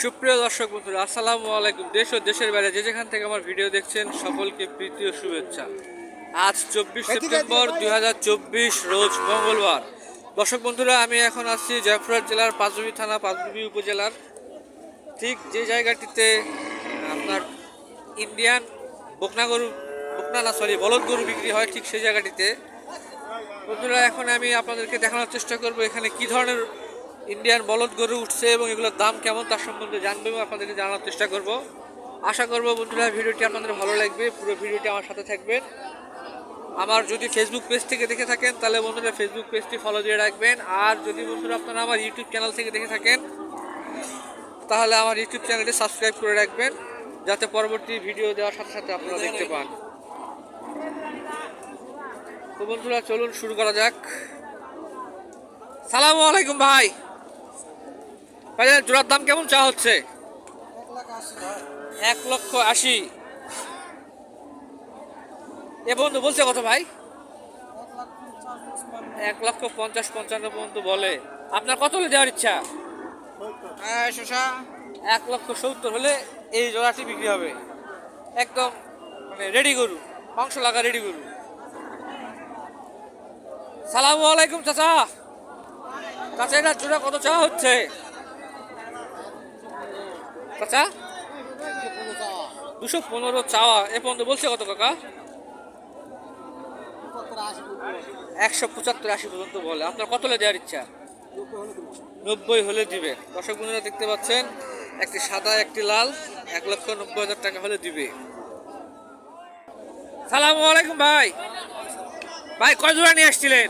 সুপ্রিয় দর্শক বন্ধুরা আসসালামু আলাইকুম। দেশ ও দেশের বাইরে যে যেখান থেকে আমার ভিডিও দেখছেন সকলকে প্রীতি ও শুভেচ্ছা। আজ চব্বিশ সেপ্টেম্বর দু হাজার চব্বিশ রোজ মঙ্গলবার। দর্শক বন্ধুরা আমি এখন আসছি জয়পুরহাট জেলার পাঁচবি থানা পাঁচবি উপজেলার। ঠিক যে জায়গাটিতে আপনার ইন্ডিয়ান বকনা গরু বকনা না সরি বলদ গরু বিক্রি হয় ঠিক সেই জায়গাটিতে। বন্ধুরা এখন আমি আপনাদেরকে দেখানোর চেষ্টা করব এখানে কি ধরনের ইন্ডিয়ান বলদ গরু উঠছে এবং এগুলোর দাম কেমন তার সম্বন্ধে জানব এবং আপনাদেরকে জানার চেষ্টা করব। আশা করব বন্ধুরা ভিডিওটি আপনাদের ভালো লাগবে, পুরো ভিডিওটি আমার সাথে থাকবেন। আমার যদি ফেসবুক পেজ থেকে দেখে থাকেন, তাহলে বন্ধুরা ফেসবুক পেজটি ফলো দিয়ে রাখবেন। আর যদি বন্ধুরা আপনারা আমার ইউটিউব চ্যানেল থেকে দেখে থাকেন, তাহলে আমার ইউটিউব চ্যানেলটি সাবস্ক্রাইব করে রাখবেন, যাতে পরবর্তী ভিডিও দেওয়ার সাথে সাথে আপনারা দেখতে পান। তো বন্ধুরা, চলুন শুরু করা যাক। সালাম আলাইকুম ভাই। ভাই জোড়ার দাম কেমন চা হচ্ছে? এক লক্ষ আশি। এ বন্ধু বলছে কত ভাই? এক লক্ষ পঞ্চাশ পঞ্চান্ন পর্যন্ত বলে। আপনার কত হলে দেওয়ার ইচ্ছা? এক লক্ষ সত্তর হলে এই জোড়াটি বিক্রি হবে। একদম মানে রেডি গরু মাংস লাগা রেডি গরু। সালামু আলাইকুম চাচা। চাচা এটা জোড়া কত চা হচ্ছে? চাচা? দুশো পনেরো চাওয়া। এ পর্যন্ত বলছে কত কাকা? একশো পঁচাত্তর আশি পর্যন্ত বলে। আপনার কত হলে দেওয়ার ইচ্ছা? নব্বই হলে দিবে। দর্শক বন্ধুরা দেখতে পাচ্ছেন, একটি সাদা, একটি লাল, এক লক্ষ নব্বই হাজার টাকা হলে দিবে। সালাম আলাইকুম ভাই। ভাই, কয় জোড়া নিয়ে আসছিলেন?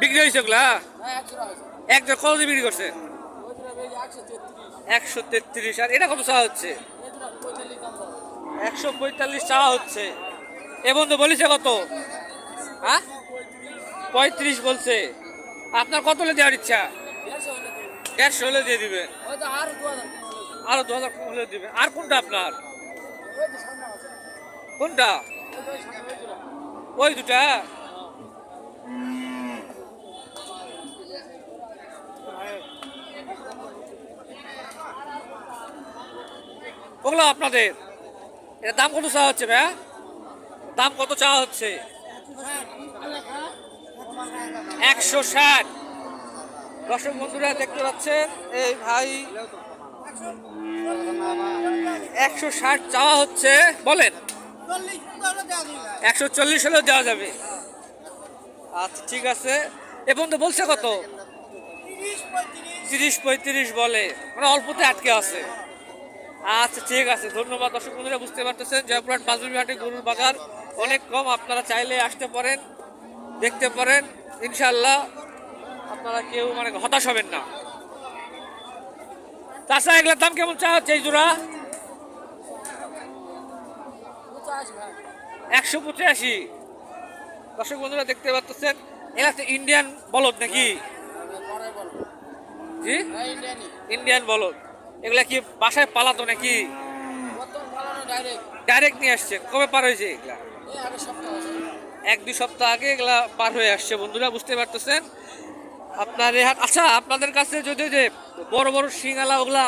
বিক্রি হয়েছে ওগুলা? এক কত বিক্রি করছেন? একশো তেত্রিশ। আর এটা কত চাওয়া হচ্ছে? একশো পঁয়তাল্লিশ চাওয়া হচ্ছে। এ বন্ধু, বলিছে কত? হ্যাঁ? পঁয়ত্রিশ বলছে। আপনার কত হলে দেওয়ার ইচ্ছা? দেড়শো হলে দিয়ে দিবেন আরও দু হাজার হলে দিবেন আর কোনটা আপনার? কোনটা? ওই দুটা। ওগুলো আপনাদের। এটা দাম কত চাওয়া হচ্ছে ভাইয়া? দাম কত চাওয়া হচ্ছে? একশো ষাট। দর্শক বন্ধুরা, দেখতে পাচ্ছেন, এই ভাই একশো ষাট চাওয়া হচ্ছে, বলেন। একশো চল্লিশ হলেও দেওয়া যাবে। আচ্ছা ঠিক আছে। এ পর্যন্ত বলছে কত? তিরিশ পঁয়ত্রিশ বলে। মানে অল্পতে আটকে আছে। আচ্ছা ঠিক আছে। ধন্যবাদ দর্শক বন্ধুরা বুঝতে পারতেছেন জয়পুরহাট পাঁচবি হাটে গরুর বাজার অনেক কম। আপনারা চাইলে আসতে পারেন দেখতে পারেন ইনশাল্লাহ আপনারা কেউ মানে হতাশ হবেন না। তাছাড়া এগুলোর দাম কেমন চা হচ্ছে এই জোড়া? একশো পঁচাশি। দর্শক বন্ধুরা দেখতে পাচ্ছেন এগুলা তো ইন্ডিয়ান বলদ নাকি? জি? ইন্ডিয়ান বলদ। এগুলা কি বাসায় পালাতো নাকি? ডাইরেক্ট নিয়ে আসছে। কবে পার হয়েছে এগুলা? এক, দুই সপ্তাহ আগে এগুলা পার হয়ে আসছে বন্ধুরা, বুঝতে পারতেছেন? আপনার এ আচ্ছা আপনাদের কাছে যদি যে বড় বড় শিঙালা ওগুলা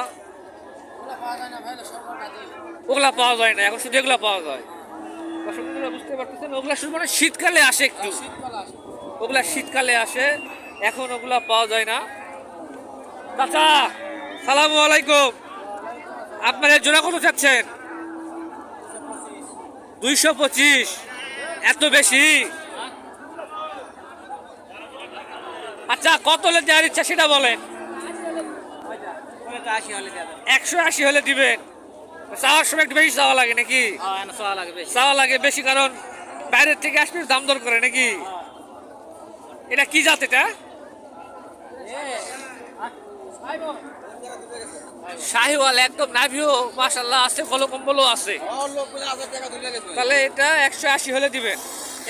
ওগুলা পাওয়া যায় না, এখন শুধু এগুলা পাওয়া যায়। বুঝতে পারতেছেন? ওগুলা শুধু মানে শীতকালে আসে একটু। ওগুলা শীতকালে আসে, এখন ওগুলা পাওয়া যায় না। চাচা! সালামু আলাইকুম। আপনার জোড়া কত চাচ্ছেন? দুইশো পঁচিশ। এত বেশি? আচ্ছা কত হলে দেওয়ার ইচ্ছা সেটা বলেন। একশো আশি হলে দিবেন। চাওয়ার সময় একটু বেশি চাওয়া লাগে নাকি? চাওয়া লাগে বেশি, কারণ বাইরের থেকে আসলে দাম দর করে নাকি? এটা কি জাত এটা? শাহিওয়াল একদম নাভিও মাসাল্লাহ আছে কলো কম্বলও আছে। তাহলে এটা একশো আশি হলে দিবেন।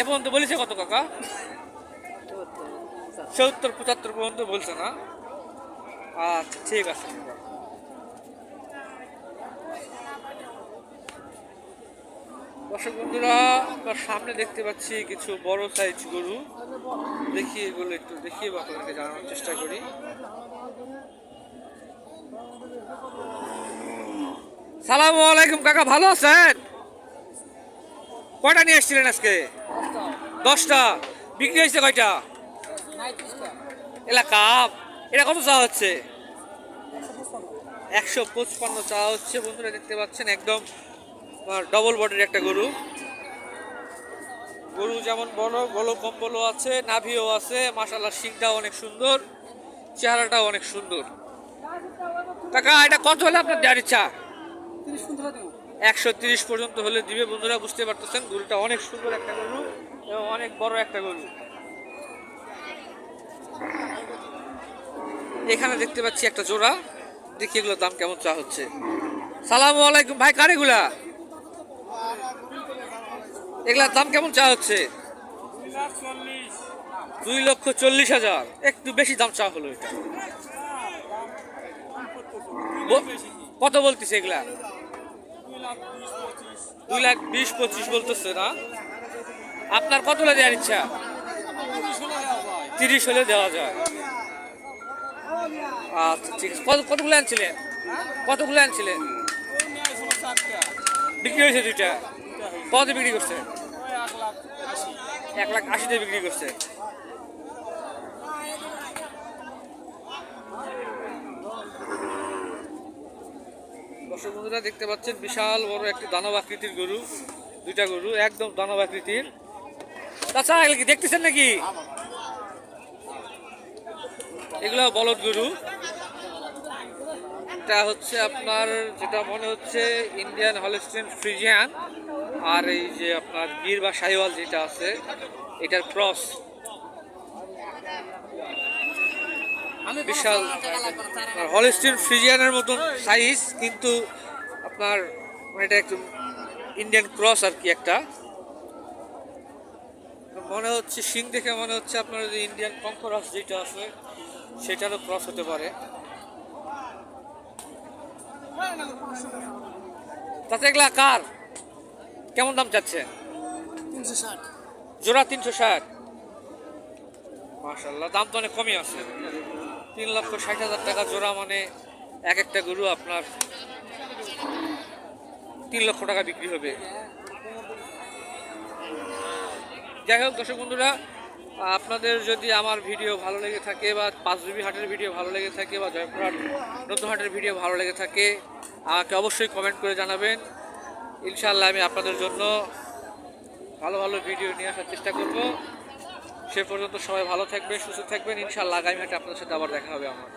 এ পর্যন্ত বলেছে কত কাকা? সত্তর, পঁচাত্তর পর্যন্ত বলছে না? আচ্ছা ঠিক আছে। দর্শক বন্ধুরা আপনার সামনে দেখতে পাচ্ছি কিছু বড় সাইজ গরু। দেখি এগুলো একটু দেখিয়ে বা আপনাদেরকে জানানোর চেষ্টা করি। সালামু আলাইকুম, কাকা ভালো আছেন? কয়টা নিয়ে এসেছিলেন আজকে? দশটা। বিক্রি হয়েছে কয়টা? এলা কাপ। এটা কত চা হচ্ছে? একশো পঁচপান্ন চা হচ্ছে, বন্ধুরা, দেখতে পাচ্ছেন একদম ডবল বডির একটা গরু। গরু যেমন বড়, গলো কম্বলও আছে, নাভিও আছে মাসাল্লাহ শিংটাও অনেক সুন্দর, চেহারাটাও অনেক সুন্দর। কাকা এটা কত হলে আপনার দেওয়ার ইচ্ছা? একশো তিরিশ পর্যন্ত হলে দিবে বন্ধুরা বুঝতে পারতেছেন? গরুটা অনেক সুন্দর একটা গরু এবং অনেক বড় একটা গরু। এখানে দেখতে পাচ্ছি একটা জোড়া। দেখি এগুলোর দাম কেমন চা হচ্ছে। সালাম আলাইকুম। ভাই কার এগুলা? এগুলার দাম কেমন চা হচ্ছে? দুই লক্ষ চল্লিশ হাজার। একটু বেশি দাম চা হলো এটা। কত বলতেছে এগুলা? দুই লাখ বিশ পঁচিশ বলতেছে না? আপনার কত দেওয়ার ইচ্ছা? তিরিশ হলে দেওয়া যায়। আচ্ছা ঠিক আছে। কত কতগুলো আনছিলেন? কতগুলো আনছিলেন? বিক্রি হয়েছে দুইটা। কত বিক্রি করছে? এক লাখ আশিতে বিক্রি করছে। দর্শক বন্ধুরা দেখতে পাচ্ছেন, বিশাল বড় একটি দানব আকৃতির গরু, দুইটা গরু, একদম দানব আকৃতির। তাছাড়া কি দেখতেছেন নাকি? এগুলো বলদ গরু। এটা হচ্ছে আপনার, যেটা মনে হচ্ছে ইন্ডিয়ান হলস্টেন ফ্রিজিয়ান, আর এই যে আপনার গির বা সাইওয়াল যেটা আছে, এটার ক্রস। বিশাল হলস্টিন ফ্রিজিয়ানের মতন সাইজ কিন্তু আপনার মানে এটা একটু ইন্ডিয়ান ক্রস আর কি একটা। মনে হচ্ছে সিং দেখে মনে হচ্ছে আপনার যে ইন্ডিয়ান কঙ্করাস যেটা আছে সেটারও ক্রস হতে পারে। তাতে এগুলা কার? কেমন দাম চাচ্ছেন তিনশো ষাট। জোড়া তিনশো ষাট। মার্শাল্লাহ দাম তো অনেক কমই আছে। তিন লক্ষ ষাট হাজার টাকা জোড়া মানে এক একটা গরু আপনার তিন লক্ষ টাকা বিক্রি হবে। যাই হোক, দর্শক বন্ধুরা, আপনাদের যদি আমার ভিডিও ভালো লেগে থাকে বা পাঁচজুবি হাটের ভিডিও ভালো লেগে থাকে বা জয়পুরহাট নতুন হাটের ভিডিও ভালো লেগে থাকে, আমাকে অবশ্যই কমেন্ট করে জানাবেন। ইনশাল্লাহ আমি আপনাদের জন্য ভালো ভালো ভিডিও নিয়ে আসার চেষ্টা করব। সে পর্যন্ত সবাই ভালো থাকবেন, সুস্থ থাকবেন। ইনশাল্লাহ আগামী হাটে আপনাদের সাথে আবার দেখা হবে আমার।